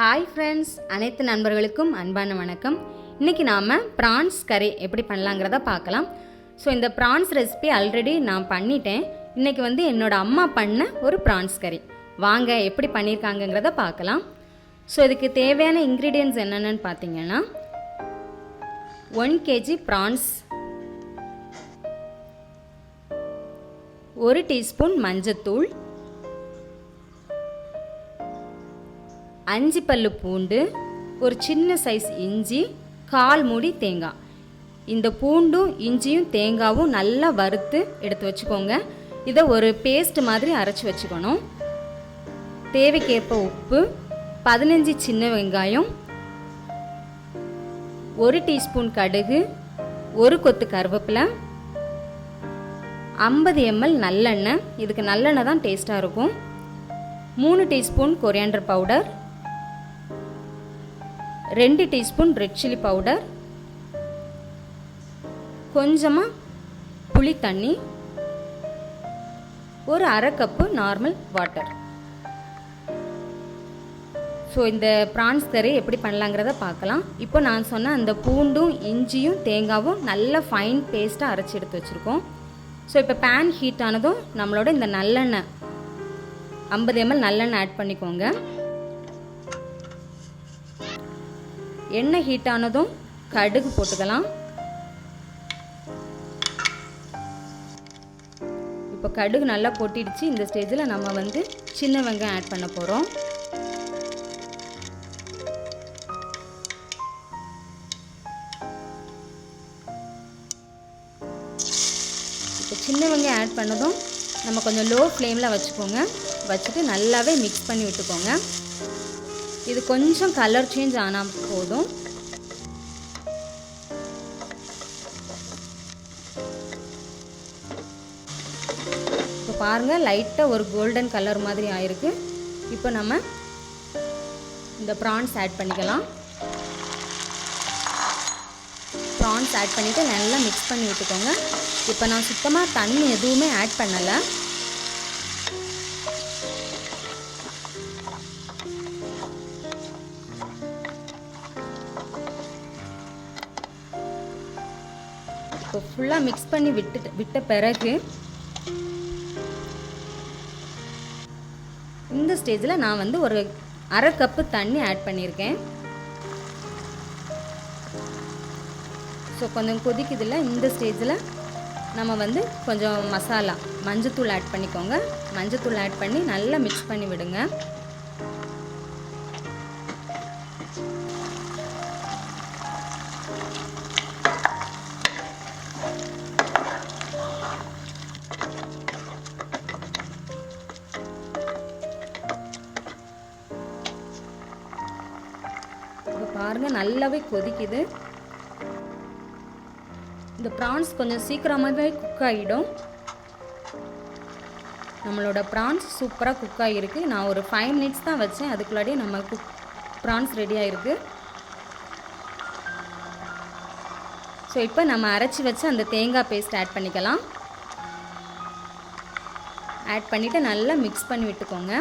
Hi friends அனைத்து நண்பர்களுக்கும் அன்பான வணக்கம். இன்றைக்கி நாம் ப்ரான்ஸ் கறி எப்படி பண்ணலாங்கிறத பார்க்கலாம். ஸோ இந்த ப்ரான்ஸ் ரெசிபி ஆல்ரெடி நான் பண்ணிட்டேன். இன்றைக்கி வந்து என்னோடய அம்மா பண்ண ஒரு ப்ரான்ஸ் கறி வாங்க எப்படி பண்ணியிருக்காங்கங்கிறத பார்க்கலாம். ஸோ இதுக்கு தேவையான இன்க்ரீடியன்ஸ் என்னென்னு பார்த்தீங்கன்னா ஒன் கேஜி ப்ரான்ஸ் ஒரு டீஸ்பூன் மஞ்சத்தூள் அஞ்சு பல்லு பூண்டு ஒரு சின்ன சைஸ் இஞ்சி கால் மூடி தேங்காய். இந்த பூண்டும் இஞ்சியும் தேங்காவும் நல்லா வறுத்து எடுத்து வச்சுக்கோங்க. இதை ஒரு பேஸ்ட் மாதிரி அரைச்சி வச்சுக்கணும். தேவைக்கேற்ப உப்பு பதினஞ்சு சின்ன வெங்காயம் ஒரு டீஸ்பூன் கடுகு ஒரு கொத்து கருவேப்பிலை ஐம்பது எம்எல் நல்லெண்ணெய். இதுக்கு நல்லெண்ணெய் தான் டேஸ்ட்டாக இருக்கும். மூணு டீஸ்பூன் கொரியாண்டர் பவுடர் ரெண்டு டீஸ்பூன் ரெட் சில்லி பவுடர் கொஞ்சமாக புளி தண்ணி ஒரு அரை கப்பு நார்மல் வாட்டர். ஸோ இந்த ப்ரான்ஸ் கறி எப்படி பண்ணலாங்கிறத பார்க்கலாம். இப்போ நான் சொன்ன அந்த பூண்டும் இஞ்சியும் தேங்காவும் நல்ல ஃபைன் பேஸ்ட்டாக அரைச்சி எடுத்து வச்சுருக்கோம். ஸோ இப்போ பேன் ஹீட் ஆனதும் நம்மளோட இந்த நல்லெண்ணெய் ஐம்பது எம்எல் நல்லெண்ணெய் ஆட் பண்ணிக்கோங்க. எண்ணெய் ஹீட் ஆனதும் கடுகு போட்டுக்கலாம். இப்போ கடுகு நல்லா கொட்டிடுச்சு. இந்த ஸ்டேஜில் நம்ம வந்து சின்ன வெங்காயம் ஆட் பண்ண போகிறோம் இப்போ சின்ன வெங்காயம் ஆட் பண்ணதும் நம்ம கொஞ்சம் லோ ஃப்ளேமில் வச்சுக்கோங்க. வச்சுட்டு நல்லாவே மிக்ஸ் பண்ணி விட்டுக்கோங்க. இது கொஞ்சம் கலர் சேஞ்ச் ஆனால் போதும். இப்போ பாருங்கள் லைட்டாக ஒரு கோல்டன் கலர் மாதிரி ஆயிருக்கு. இப்போ நம்ம இந்த ப்ரான்ஸ் ஆட் பண்ணிக்கலாம். ப்ரான்ஸ் ஆட் பண்ணிவிட்டு நல்லா மிக்ஸ் பண்ணி விட்டுக்கோங்க. இப்போ நான் சுத்தமாக தண்ணி எதுவுமே ஆட் பண்ணலை. இப்போ ஃபுல்லாக மிக்ஸ் பண்ணி விட்டு விட்ட பிறகு இந்த ஸ்டேஜில் நான் வந்து ஒரு அரை கப்பு தண்ணி ஆட் பண்ணியிருக்கேன் ஸோ கொஞ்சம் கொதிக்குதில்ல இந்த ஸ்டேஜில் நம்ம வந்து கொஞ்சம் மசாலா மஞ்சத்தூள் ஆட் பண்ணிக்கோங்க. மஞ்சத்தூள் ஆட் பண்ணி நல்லா மிக்ஸ் பண்ணி விடுங்க. இப்போ பாருங்கள் நல்லாவே கொதிக்குது. இந்த ப்ரான்ஸ் கொஞ்சம் சீக்கிரமாகவே குக் ஆகிடும் நம்மளோட ப்ரான்ஸ் சூப்பராக குக் ஆகிருக்கு நான் ஒரு ஃபைவ் மினிட்ஸ் தான் வச்சேன். அதுக்குள்ளாடி நம்ம குக் ப்ரான்ஸ் ரெடி ஆகிருக்கு ஸோ இப்போ நம்ம அரைச்சி வச்சு அந்த தேங்காய் பேஸ்ட் ஆட் பண்ணிக்கலாம். ஆட் பண்ணிவிட்டு நல்லா மிக்ஸ் பண்ணி விட்டுக்கோங்க.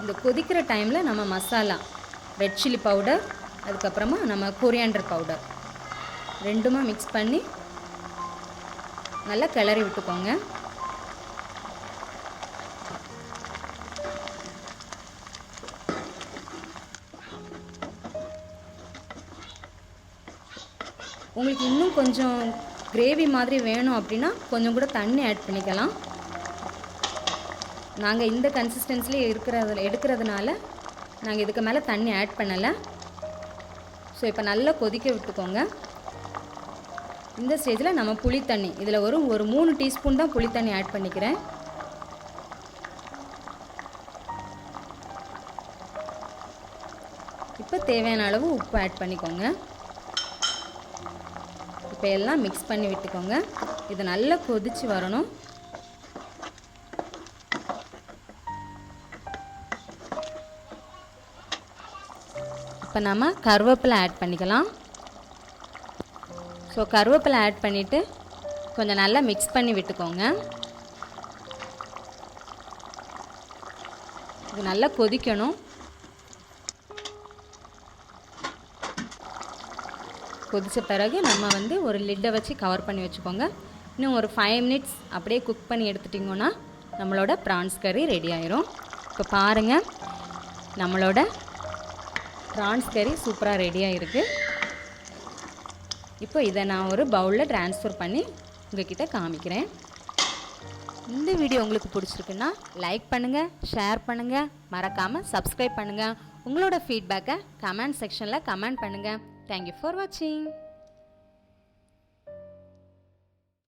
இந்த கொதிக்கிற டைமில் நம்ம மசாலா ரெட் சில்லி பவுடர் அதுக்கப்புறமா நம்ம கொரியாண்டர் பவுடர் ரெண்டுமா மிக்ஸ் பண்ணி நல்லா கிளறி விட்டுக்கோங்க. உங்களுக்கு இன்னும் கொஞ்சம் கிரேவி மாதிரி வேணும் அப்படின்னா கொஞ்சம் கூட தண்ணி ஆட் பண்ணிக்கலாம். நாங்கள் இந்த கன்சிஸ்டன்சிலே இருக்கிறது எடுக்கிறதுனால நாங்கள் இதுக்கு மேலே தண்ணி ஆட் பண்ணலை. ஸோ இப்போ நல்லா கொதிக்க விட்டுக்கோங்க. இந்த ஸ்டேஜில் நம்ம புளி தண்ணி இதில் ஒரு ஒரு மூணு டீஸ்பூன் தான் புளி தண்ணி ஆட் பண்ணிக்கிறேன். இப்போ தேவையான அளவு உப்பு ஆட் பண்ணிக்கோங்க. இப்போ எல்லாம் மிக்ஸ் பண்ணி விட்டுக்கோங்க. இது நல்லா கொதித்து வரணும். இப்போ நம்ம கருவேப்பிலை ஆட் பண்ணிக்கலாம். ஸோ கருவேப்பிலை ஆட் பண்ணிவிட்டு கொஞ்சம் நல்லா மிக்ஸ் பண்ணி விட்டுக்கோங்க. இது நல்லா கொதிக்கணும். கொதித்த பிறகு நம்ம வந்து ஒரு லிட்டை வச்சு கவர் பண்ணி வச்சுக்கோங்க. இன்னும் ஒரு ஃபைவ் மினிட்ஸ் அப்படியே குக் பண்ணி எடுத்துட்டிங்கன்னா நம்மளோட ப்ரான்ஸ் கறி ரெடி ஆயிரும். இப்போ பாருங்கள் நம்மளோட ப்ரான்ஸ் கறி சூப்பராக ரெடியாக இருக்குது இப்போ இதை நான் ஒரு பவுலில் ட்ரான்ஸ்ஃபர் பண்ணி உங்ககிட்ட காமிக்கிறேன். இந்த வீடியோ உங்களுக்கு பிடிச்சிருக்குன்னா லைக் பண்ணுங்கள் ஷேர் பண்ணுங்கள் மறக்காமல் சப்ஸ்கிரைப் பண்ணுங்கள் உங்களோட ஃபீட்பேக்கை கமெண்ட் செக்ஷனில் கமெண்ட் பண்ணுங்கள் தேங்க்யூ ஃபார் வாட்சிங்